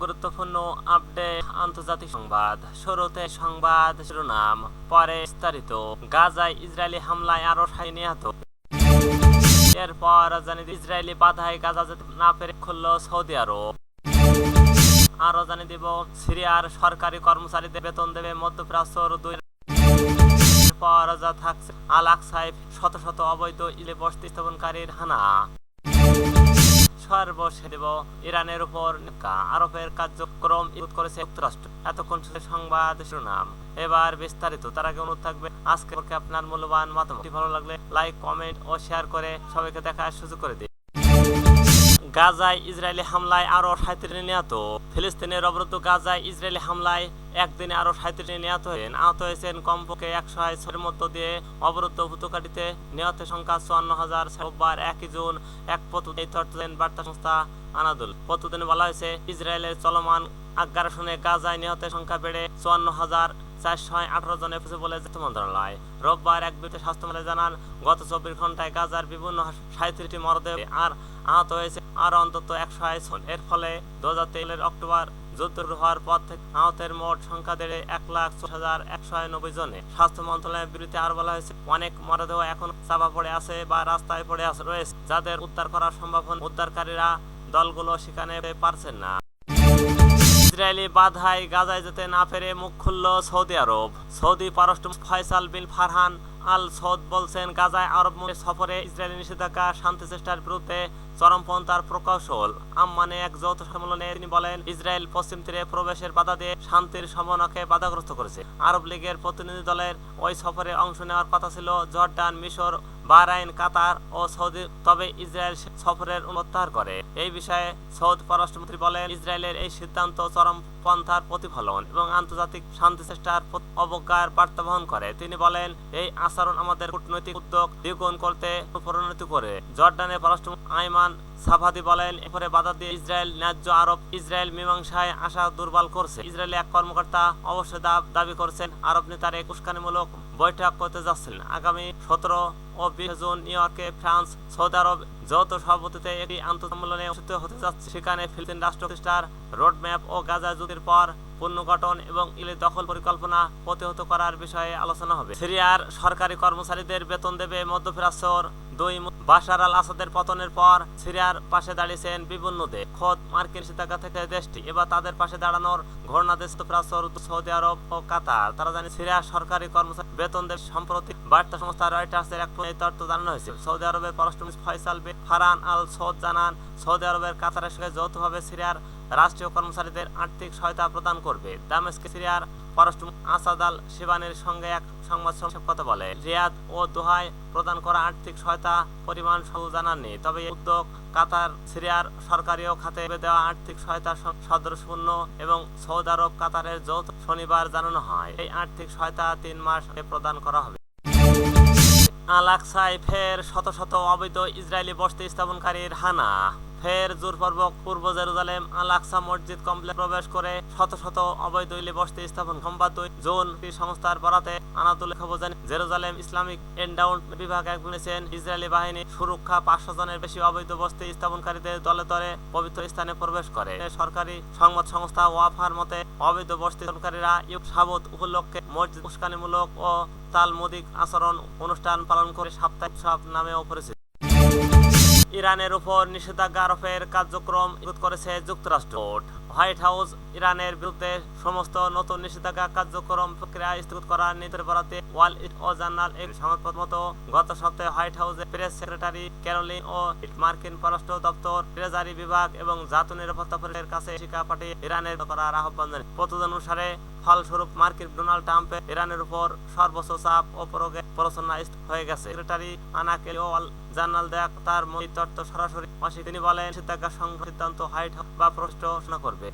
গুরুত্বপূর্ণ আপডেট আন্তর্জাতিক সংবাদ। শুরুতে সংবাদ শিরোনাম পরে বিস্তারিত। গাজায় ইসরায়েলি হামলায় আরও ঠাই নিহত। এরপর দিই, ইসরায়েলি বাধায় গাজা যেতে না পেরে খুলল সৌদি আরব। আরও জানিয়ে দিব সিরিয়ার সরকারি কর্মচারীদের বেতন দেবে মধ্যপ্রাচ্যর দুই পর যা থাকছে আল আকসায় শত শত অবৈধ ইলে বস্তি স্থাপনকারীর হানা। সর্বশেষ দেব ইরানের উপর আরবের কার্যক্রম করেছে যুক্তরাষ্ট্র। এতক্ষণ সংবাদ শিরোনাম। এবার বিস্তারিত, তার আগে অনুরোধ থাকবে আজকে আপনার মূল্যবান মতামত। ভালো লাগলে লাইক কমেন্ট ও শেয়ার করে সবাইকে দেখার সুযোগ করে দিন। গাজায় ইসরায়েলি হামলায় আরও সাঁত্রিশ নিহত। ফিলিস্তিনের অবরুদ্ধ গাজায় ইসরায়েলি হামলায় একদিনে আরও সাঁত্রিশ নিহত হয়েছেন। আহত হয়েছেন কমপক্ষে একশো ছয়ের মধ্য দিয়ে অবরুদ্ধ ভূতকাটিতে নিহতের সংখ্যা চুয়ান্ন হাজার রোববার একই জুন এক প্রতিদিন বার্তা সংস্থা আনাদুল। প্রতিদিনে বলা হয়েছে, ইসরায়েলের চলমান আগ্রাসনে গাজায় নিহতের সংখ্যা বেড়ে চুয়ান্ন হাজার চারশো আঠারো জনে পৌঁছে বলে স্বাস্থ্য মন্ত্রণালয়। রোববার এক বিরতি স্বাস্থ্য মন্ত্রণালয় জানান, গত চব্বিশ ঘন্টায় গাজার বিভিন্ন সাঁত্রিশটি মরদেহ আর আহত হয়েছে আর অন্তত একশো জন এর ফলে দু হাজার অক্টোবর যুদ্ধ হওয়ার পর থেকে আহতের মোট সংখ্যা বেড়ে এক লাখ চল্লিশ হাজার একশো নব্বই জনে। স্বাস্থ্য মন্ত্রণালয়ের বিরুদ্ধে আরও বলা হয়েছে, অনেক মরদেহ এখন চাপা পড়ে আছে বা রাস্তায় পড়ে আছে, রয়েছে, যাদের উদ্ধার করা সম্ভব উদ্ধারকারীরা দলগুলো সেখানে পারছেন না। ইসরায়েলি বাধায় গাজায় যেতে না পেরে মুখ খুলল সৌদি আরব। সৌদি পররাষ্ট্র ফয়সাল বিন ফারহান আল সৌদ বলছেন, গাজায় আরব সফরে ইসরায়েলি নিষেধাজ্ঞা শান্তি চেষ্টার বিরুদ্ধে চরমপন্থার প্রকৌশল। আম্মানে এক যৌথ সম্মেলনে তিনি বলেন, ইসরায়েল পশ্চিম তীরে প্রবেশের বাধা দিয়ে শান্তির সমনকে বাধাগ্রস্ত করেছে। আরব লীগের প্রতিনিধি দলের ওই সফরে অংশ নেওয়ার কথা ছিল জর্ডান মিশর বাহরাইন, কাতার ও সৌদি তবে ইসরায়েল সফরের প্রত্যাহার করে। এই বিষয়ে সৌদ পররাষ্ট্রমন্ত্রী বলেন, ইসরায়েলের এই সিদ্ধান্ত চরম পন্থার প্রতিফলন এবং আন্তর্জাতিক শান্তি চেষ্টার অবজ্ঞার বার্তা বহন করে। তিনি বলেন, এই আচরণ আমাদের কূটনৈতিক উদ্যোগ দ্বিগুণ করতে পরিণতি করে। জর্ডানের পররাষ্ট্র আইমান সাফাদি বলেন, এরপরে বাধা দিয়ে ইসরায়েল ন্যায্য আরব ইসরায়েল মীমাংসায় আশা দুর্বল করছে। ইসরায়েলি এক কর্মকর্তা অবশ্যই দাবি করছেন, আরব নেতার এক উস্কানিমূলক বৈঠক করতে যাচ্ছিলেন। আগামী সতেরো ও বিশ নিউ ইয়র্কে ফ্রান্স সৌদি আরব যৌথ সভাপতিতে একটি আন্তঃসম্মেলনে অনুষ্ঠিত হতে যাচ্ছে। সেখানে ফিলিস্তিন রাষ্ট্র প্রতিষ্ঠার রোডম্যাপ ও গাজা যুদ্ধের পর পুনর্গঠন এবং ইলি দখল পরিকল্পনা প্রতিহত করার বিষয়ে আলোচনা হবে। সিরিয়ার সরকারি কর্মচারীদের বেতন দেবে মধ্যপ্রাচ্যর দুই বাশার আল আসাদের পতনের পর সিরিয়ার পাশে দাঁড়িয়েছেন বিভিন্ন দেশ। খোদ মার্কিন নিষেধাজ্ঞা থেকে দেশটি এবার তাদের পাশে দাঁড়ানোর ঘটনা দেশ প্রাচ্যর সৌদি আরব ও কাতার। তারা জানে সিরিয়ার সরকারি কর্মচারী বেতন দেবে সম্প্রতি বার্তা সংস্থা রয়টার্সের এক তথ্য জানানো হয়েছে। সৌদি আরবের ফয়সাল ফারান আল সৌদ জানান, সৌদি আরবের কাতারের সঙ্গে যৌথভাবে সিরিয়ার রাষ্ট্রীয় কর্মচারীদের আর্থিক সহায়তা প্রদান করবে। দামেস্কে সিরিয়ার পররাষ্ট্র আসাদ আল সঙ্গে এক সংবাদ কথা বলে, রিয়াদ ও দোহায় প্রদান করা আর্থিক সহায়তা পরিমাণ সহ জানাননি। তবে উদ্যোগ কাতার, সিরিয়ার সরকারি ও খাতে দেওয়া আর্থিক সহায়তা সদস্যপূর্ণ এবং সৌদি আরব কাতারের যৌথ শনিবার জানানো হয়। এই আর্থিক সহায়তা তিন মাস প্রদান করা হবে। আলাকসায় ফের শত শত অবৈধ ইসরায়েলি বসতি স্থাপনকারীর হানা। ফের জোরপূর্বক পূর্ব জেরুজালেম আলাকসা মসজিদ কমপ্লেক্স প্রবেশ করে শত শত অবৈধ বসতি স্থাপন সোমবার দুই জুন সংস্থার বরাতে আনাতুল খবর জানি জেরুজালেম ইসলামিক এন্ডাউন বিভাগ এক বলেছেন, ইসরায়েলি বাহিনী সুরক্ষা পাঁচশো জনের বেশি অবৈধ বসতি স্থাপনকারীদের দলে দলে পবিত্র স্থানে প্রবেশ করে। সরকারি সংবাদ সংস্থা ওয়াফার মতে, অবৈধ বসতি স্থাপনকারীরা ইউক সাবত উপলক্ষে মসজিদ উস্কানিমূলক ও তালমুদিক আচরণ অনুষ্ঠান পালন করে সাপ্তাহিক সব নামেও পরিচিত। ইরানের উপর নিষেধাজ্ঞা আরোপের কার্যক্রম করেছে যুক্তরাষ্ট্র। হোয়াইট হাউস ইরানের বিরুদ্ধে সমস্ত নতুন নিষেধাজ্ঞা কার্যক্রম প্রক্রিয়া স্থগিত করার নির্দেশ বরাতে ওয়াল ও জার্নাল এর সংবাদপত্র মতো গত সপ্তাহে হোয়াইট হাউসের প্রেস সেক্রেটারি ক্যারোলিন ও মার্কিন পররাষ্ট্র দপ্তর, ট্রেজারি বিভাগ এবং জাতীয় নিরাপত্তা পরিষদের কাছে শিকা পাঠিয়ে ইরানের করার আহ্বান জানায়। প্রতিবেদন অনুসারে ফলস্বরূপ মার্কিন ডোনাল্ড ট্রাম্পের ইরানের উপর সর্বোচ্চ চাপ ও প্ররোচনা হয়ে গেছে। সেক্রেটারি আনাকেল ওয়াল জার্নাল দেখ তার তথ্য সরাসরি তিনি বলেন, নিষেধাজ্ঞা সংঘ সিদ্ধান্ত হোয়াইট বা প্রশ্ন করবে।